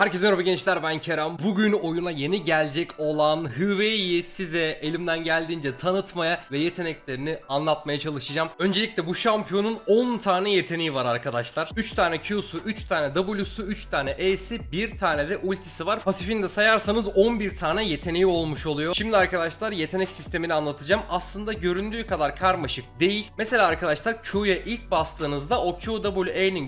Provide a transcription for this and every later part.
Herkese merhaba gençler ben Kerem. Bugün oyuna yeni gelecek olan Hüvey'i size elimden geldiğince tanıtmaya ve yeteneklerini anlatmaya çalışacağım. Öncelikle bu şampiyonun 10 tane yeteneği var arkadaşlar. 3 tane Q'su, 3 tane W'su, 3 tane E'si, 1 tane de ultisi var. Pasifini de sayarsanız 11 tane yeteneği olmuş oluyor. Şimdi arkadaşlar yetenek sistemini anlatacağım. Aslında göründüğü kadar karmaşık değil. Mesela arkadaşlar Q'ya ilk bastığınızda o Q,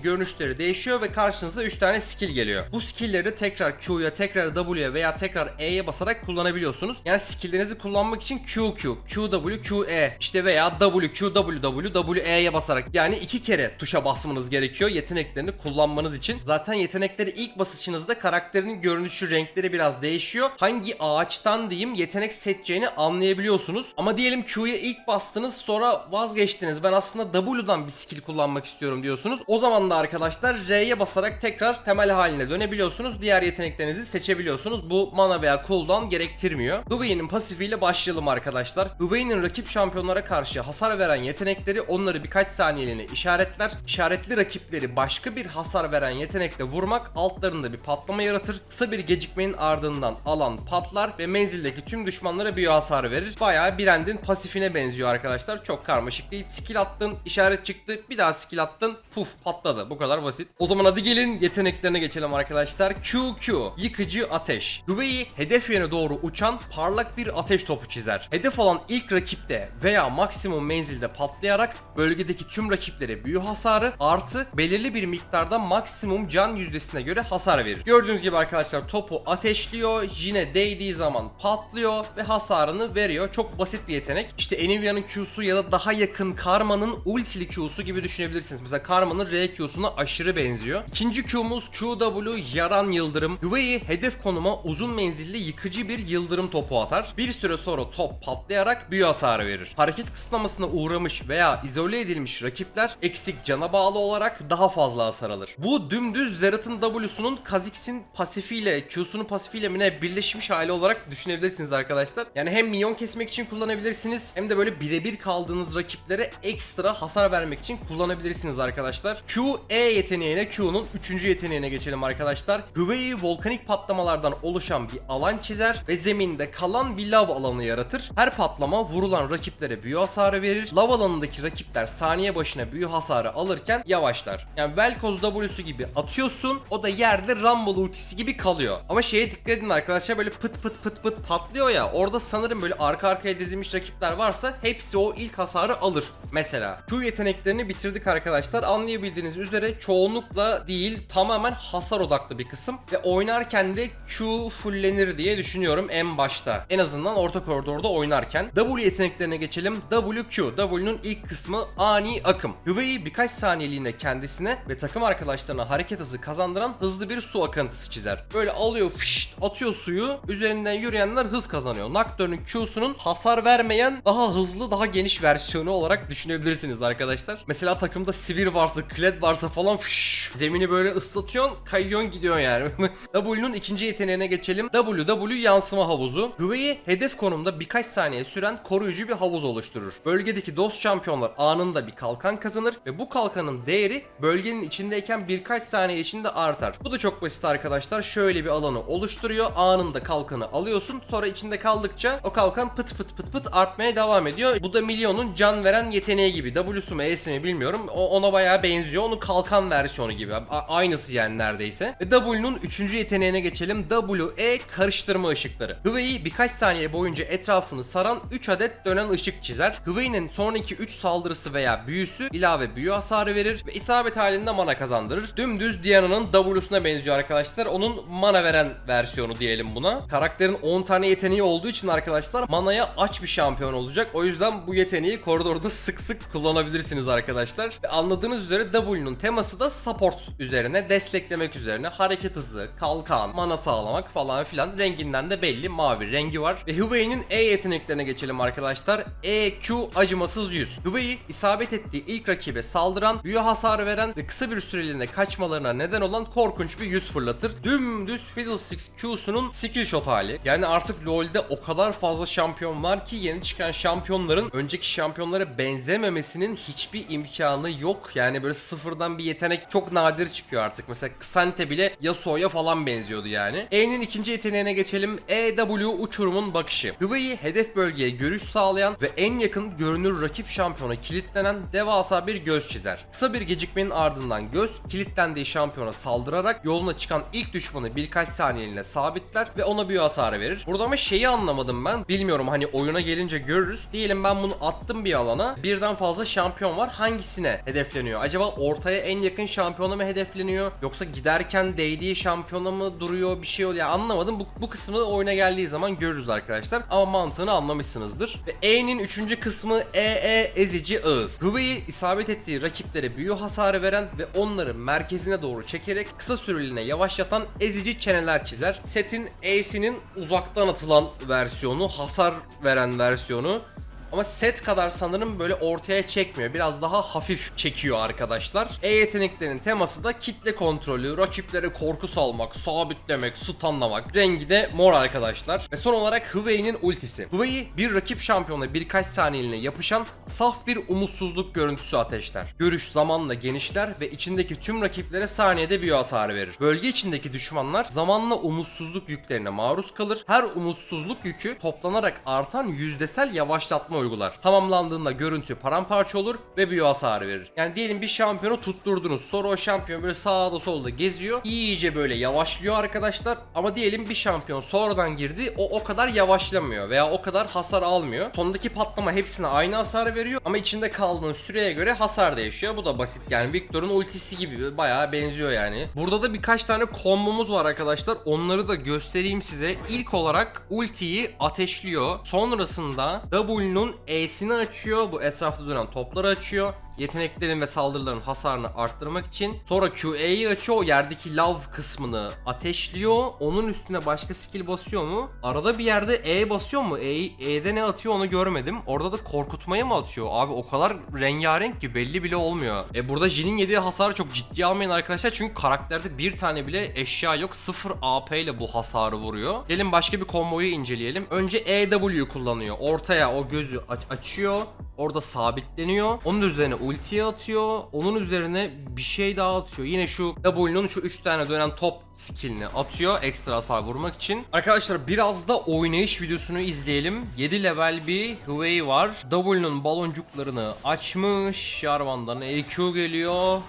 görünüşleri değişiyor ve karşınıza 3 tane skill geliyor. Bu skill'leri tekrar Q'ya, tekrar W'ye veya tekrar E'ye basarak kullanabiliyorsunuz. Yani skill'lerinizi kullanmak için QQ, QW, QE işte veya W, QW, WE'ye basarak yani iki kere tuşa basmanız gerekiyor yeteneklerini kullanmanız için. Zaten yetenekleri ilk basışınızda karakterinin görünüşü, renkleri biraz değişiyor. Hangi ağaçtan diyeyim yetenek seçeceğini anlayabiliyorsunuz. Ama diyelim Q'ya ilk bastınız sonra vazgeçtiniz. Ben aslında W'dan bir skill kullanmak istiyorum diyorsunuz. O zaman da arkadaşlar R'ye basarak tekrar temel haline dönebiliyorsunuz. Diğer yeteneklerinizi seçebiliyorsunuz. Bu mana veya cooldown gerektirmiyor. Hüvey'nin pasifiyle başlayalım arkadaşlar. Hüvey'nin rakip şampiyonlara karşı hasar veren yetenekleri onları birkaç saniyeliğine işaretler. İşaretli rakipleri başka bir hasar veren yetenekle vurmak altlarında bir patlama yaratır. Kısa bir gecikmenin ardından alan patlar ve menzildeki tüm düşmanlara büyü hasarı verir. Bayağı Brand'in pasifine benziyor arkadaşlar. Çok karmaşık değil. Skill attın, işaret çıktı, bir daha skill attın, puf patladı. Bu kadar basit. O zaman hadi gelin yeteneklerine geçelim arkadaşlar. QQ, yıkıcı ateş. Hüveyi hedef yöne doğru uçan parlak bir ateş topu çizer. Hedef olan ilk rakipte veya maksimum menzilde patlayarak bölgedeki tüm rakiplere büyü hasarı artı belirli bir miktarda maksimum can yüzdesine göre hasar verir. Gördüğünüz gibi arkadaşlar topu ateşliyor, yine değdiği zaman patlıyor ve hasarını veriyor. Çok basit bir yetenek. İşte Enivia'nın Q'su ya da daha yakın Karma'nın ultili Q'su gibi düşünebilirsiniz. Mesela Karma'nın R Q'suna aşırı benziyor. İkinci Q'muz QW yaran yıldırım. Hüveyi hedef konuma uzun menzilli yıkıcı bir yıldırım topu atar. Bir süre sonra top patlayarak büyü hasarı verir. Hareket kısıtlamasına uğramış veya izole edilmiş rakipler eksik cana bağlı olarak daha fazla hasar alır. Bu dümdüz Zerat'ın W'sunun Kha'Zix'in pasifiyle, Q'sunun pasifiyle mi birleşmiş hali olarak düşünebilirsiniz arkadaşlar. Yani hem minyon kesmek için kullanabilirsiniz hem de böyle birebir kaldığınız rakiplere ekstra hasar vermek için kullanabilirsiniz arkadaşlar. Q E yeteneğine Q'nun 3. yeteneğine geçelim arkadaşlar. Hüveyi volkanik patlamalardan oluşan bir alan çizer ve zeminde kalan bir lav alanı yaratır. Her patlama vurulan rakiplere büyü hasarı verir. Lav alanındaki rakipler saniye başına büyü hasarı alırken yavaşlar. Yani Vel'Koz W'su gibi atıyorsun o da yerde Rumble ultisi gibi kalıyor. Ama şeye dikkat edin arkadaşlar böyle pıt pıt pıt pıt patlıyor ya orada sanırım böyle arka arkaya dizilmiş rakipler varsa hepsi o ilk hasarı alır. Mesela Q yeteneklerini bitirdik arkadaşlar. Anlayabildiğiniz üzere çoğunlukla değil tamamen hasar odaklı bir kısım ve oynarken de Q fullenir diye düşünüyorum en başta. En azından orta koridorda oynarken. W yeteneklerine geçelim. WQ. W'nun ilk kısmı ani akım. Hüveyi birkaç saniyeliğine kendisine ve takım arkadaşlarına hareket hızı kazandıran hızlı bir su akıntısı çizer. Böyle alıyor fışt atıyor suyu. Üzerinden yürüyenler hız kazanıyor. Nocturne'un Q'sunun hasar vermeyen daha hızlı daha geniş versiyonu olarak düşünebilirsiniz arkadaşlar. Mesela takımda Sivir varsa, Kled varsa falan fış, zemini böyle ıslatıyorsun, kayıyorsun gidiyor yani. W'nun ikinci yeteneğine geçelim. WW yansıma havuzu. Hüveyi hedef konumda birkaç saniye süren koruyucu bir havuz oluşturur. Bölgedeki dost şampiyonlar anında bir kalkan kazanır ve bu kalkanın değeri bölgenin içindeyken birkaç saniye içinde artar. Bu da çok basit arkadaşlar. Şöyle bir alanı oluşturuyor. Anında kalkanı alıyorsun. Sonra içinde kaldıkça o kalkan pıt pıt pıt pıt artmaya devam ediyor. Bu da milyonun can veren yeteneği gibi. W'su mu E'si mi bilmiyorum. O, ona bayağı benziyor. Onun kalkan versiyonu gibi. A- aynısı yani neredeyse. Ve W'nun 3. yeteneğine geçelim. WE karıştırma ışıkları. Hüveyi birkaç saniye boyunca etrafını saran 3 adet dönen ışık çizer. Hüveyinin sonraki 3 saldırısı veya büyüsü ilave büyü hasarı verir ve isabet halinde mana kazandırır. Dümdüz Diana'nın W'suna benziyor arkadaşlar. Onun mana veren versiyonu diyelim buna. Karakterin 10 tane yeteneği olduğu için arkadaşlar manaya aç bir şampiyon olacak. O yüzden bu yeteneği koridorda sık sık kullanabilirsiniz arkadaşlar. Ve anladığınız üzere W'nun teması da support üzerine, desteklemek üzerine. Hareket hızı, kalkan, mana sağlamak falan filan. Renginden de belli mavi rengi var. Ve Hüvey'nin E yeteneklerine geçelim arkadaşlar. EQ acımasız yüz. Hüvey'i isabet ettiği ilk rakibe saldıran, büyü hasarı veren ve kısa bir süreliğine kaçmalarına neden olan korkunç bir yüz fırlatır. Dümdüz Fiddlesticks Q'sunun skill shot hali. Yani artık LoL'de o kadar fazla şampiyon var ki yeni çıkan şampiyonların önceki şampiyonlara benzememesinin hiçbir imkanı yok. Yani böyle sıfırdan bir yetenek çok nadir çıkıyor artık. Mesela Xante bile Yasuo Yasuo'ya falan benziyordu yani. E'nin ikinci yeteneğine geçelim. EW uçurumun bakışı. Hıvayı hedef bölgeye görüş sağlayan ve en yakın görünür rakip şampiyona kilitlenen devasa bir göz çizer. Kısa bir gecikmenin ardından göz kilitlendiği şampiyona saldırarak yoluna çıkan ilk düşmanı birkaç saniyeliğine sabitler ve ona büyü hasarı verir. Burada ama şeyi anlamadım ben. Bilmiyorum hani oyuna gelince görürüz. Diyelim ben bunu attım bir alana. Birden fazla şampiyon var. Hangisine hedefleniyor? Acaba ortaya en yakın şampiyona mı hedefleniyor? Yoksa giderken değdiği şampiyona mı duruyor? Bir şey oluyor. Yani anlamadım. Bu, bu kısmı oyuna geldiği zaman görürüz arkadaşlar. Ama mantığını anlamışsınızdır. Ve E'nin üçüncü kısmı EE ezici ağız. Hıvıyı isabet ettiği rakiplere büyü hasarı veren ve onları merkezine doğru çekerek kısa süreliğine yavaşlatan ezici çeneler çizer. Setin E'sinin uzaktan atılan versiyonu, hasar veren versiyonu. Ama set kadar sanırım böyle ortaya çekmiyor. Biraz daha hafif çekiyor arkadaşlar. E yeteneklerinin teması da kitle kontrolü, rakiplere korku salmak, sabitlemek, stunlamak. Rengi de mor arkadaşlar. Ve son olarak Hwei'nin ultisi. Hwei bir rakip şampiyona birkaç saniyeliğine yapışan saf bir umutsuzluk görüntüsü ateşler. Görüş zamanla genişler ve içindeki tüm rakiplere saniyede büyü hasarı verir. Bölge içindeki düşmanlar zamanla umutsuzluk yüklerine maruz kalır. Her umutsuzluk yükü toplanarak artan yüzdesel yavaşlatma uygular. Tamamlandığında görüntü paramparça olur ve büyü hasarı verir. Yani diyelim bir şampiyonu tutturdunuz. Sonra o şampiyon böyle sağda solda geziyor. İyice böyle yavaşlıyor arkadaşlar. Ama diyelim bir şampiyon sonradan girdi. O o kadar yavaşlamıyor veya o kadar hasar almıyor. Sondaki patlama hepsine aynı hasarı veriyor. Ama içinde kaldığın süreye göre hasar değişiyor. Bu da basit yani. Victor'un ultisi gibi bayağı benziyor yani. Burada da birkaç tane kombomuz var arkadaşlar. Onları da göstereyim size. İlk olarak ultiyi ateşliyor. Sonrasında W'nun E'sini açıyor. Bu etrafta duran topları açıyor. Yeteneklerin ve saldırıların hasarını arttırmak için. Sonra QA'yı açıyor. O yerdeki lav kısmını ateşliyor. Onun üstüne başka skill basıyor mu? Arada bir yerde E basıyor mu? E, E'de ne atıyor onu görmedim. Orada da korkutmayı mı atıyor? Abi o kadar rengarenk ki belli bile olmuyor. E burada Jin'in yediği hasarı çok ciddiye almayın arkadaşlar. Çünkü karakterde bir tane bile eşya yok. Sıfır AP ile bu hasarı vuruyor. Gelin başka bir komboyu inceleyelim. Önce EW'yu kullanıyor. Ortaya o gözü aç- açıyor. Orada sabitleniyor. Onun üzerine ultiye atıyor. Onun üzerine bir şey daha atıyor. Yine şu W'nun şu 3 tane dönen top skillini atıyor. Ekstra hasar vurmak için. Arkadaşlar biraz da oynayış videosunu izleyelim. 7 level bir Hwei var. W'nun baloncuklarını açmış. Jarvan'dan EQ geliyor.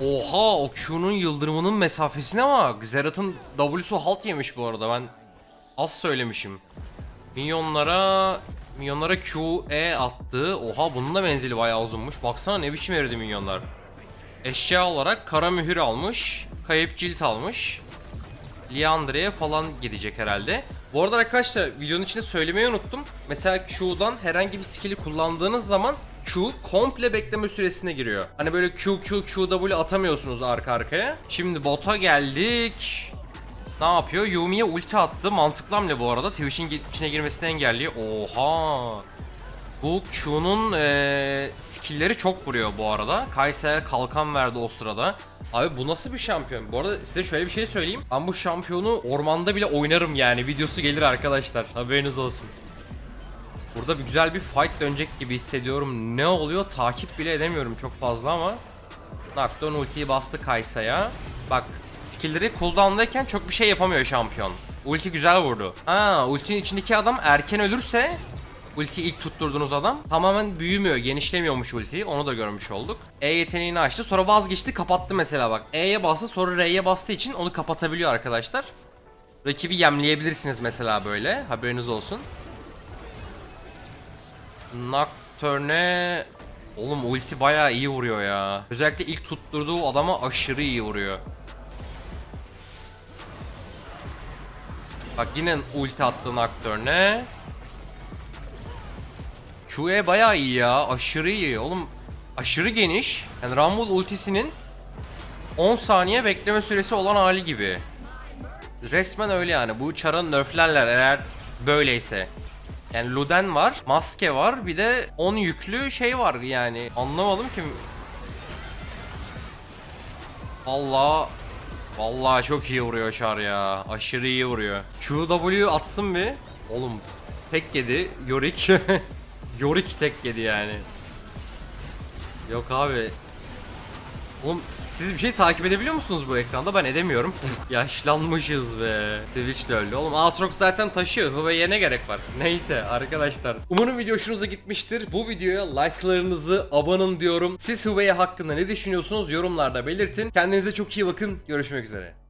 Oha o Q'nun yıldırımının mesafesine bak. Xerath'ın W'su halt yemiş bu arada ben az söylemişim. Minyonlara Minyonlara QE attı. Oha bunun da menzili bayağı uzunmuş. Baksana ne biçim eridi minyonlar. Eşya olarak kara mühür almış. Kayıp cilt almış. Liandre'ye falan gidecek herhalde. Bu arada arkadaşlar videonun içinde söylemeyi unuttum. Mesela Q'dan herhangi bir skill'i kullandığınız zaman Q komple bekleme süresine giriyor. Hani böyle Q Q Q W atamıyorsunuz arka arkaya. Şimdi bota geldik. Ne yapıyor? Yumi'ye ulti attı. Mantıklı hamle bu arada. Twitch'in içine girmesini engelliyor. Oha. Bu Q'nun eee skill'leri çok vuruyor bu arada. Kaysa'ya kalkan verdi o sırada. Abi bu nasıl bir şampiyon? Bu arada size şöyle bir şey söyleyeyim. Ben bu şampiyonu ormanda bile oynarım yani. Videosu gelir arkadaşlar. Haberiniz olsun. Burada bir güzel bir fight dönecek gibi hissediyorum. Ne oluyor takip bile edemiyorum çok fazla ama. Nocturne ultiyi bastı Kaysa'ya. Bak skill'leri cooldown'dayken çok bir şey yapamıyor şampiyon. Ulti güzel vurdu. Ha ultinin içindeki adam erken ölürse Ulti ilk tutturduğunuz adam tamamen büyümüyor, genişlemiyormuş ultiyi. Onu da görmüş olduk. E yeteneğini açtı. Sonra vazgeçti, kapattı mesela bak. E'ye bastı, sonra R'ye bastığı için onu kapatabiliyor arkadaşlar. Rakibi yemleyebilirsiniz mesela böyle. Haberiniz olsun. Nocturne Oğlum ulti bayağı iyi vuruyor ya. Özellikle ilk tutturduğu adama aşırı iyi vuruyor. Bak yine ulti attı Nocturne. QE bayağı iyi ya. Aşırı iyi. Oğlum aşırı geniş. Yani Rumble ultisinin 10 saniye bekleme süresi olan hali gibi. Resmen öyle yani. Bu çarı nerflerler eğer böyleyse. Yani Luden var, maske var, bir de 10 yüklü şey var yani. Anlamadım ki. Vallahi Vallahi çok iyi vuruyor Char ya. Aşırı iyi vuruyor. QW atsın bir. Oğlum tek yedi Yorick. Yorick tek yedi yani. Yok abi. Oğlum siz bir şey takip edebiliyor musunuz bu ekranda? Ben edemiyorum. Yaşlanmışız be. Twitch de öyle. Oğlum Aatrox zaten taşıyor. Huawei'ye ne gerek var? Neyse arkadaşlar. Umarım video hoşunuza gitmiştir. Bu videoya like'larınızı abanın diyorum. Siz Huawei hakkında ne düşünüyorsunuz? Yorumlarda belirtin. Kendinize çok iyi bakın. Görüşmek üzere.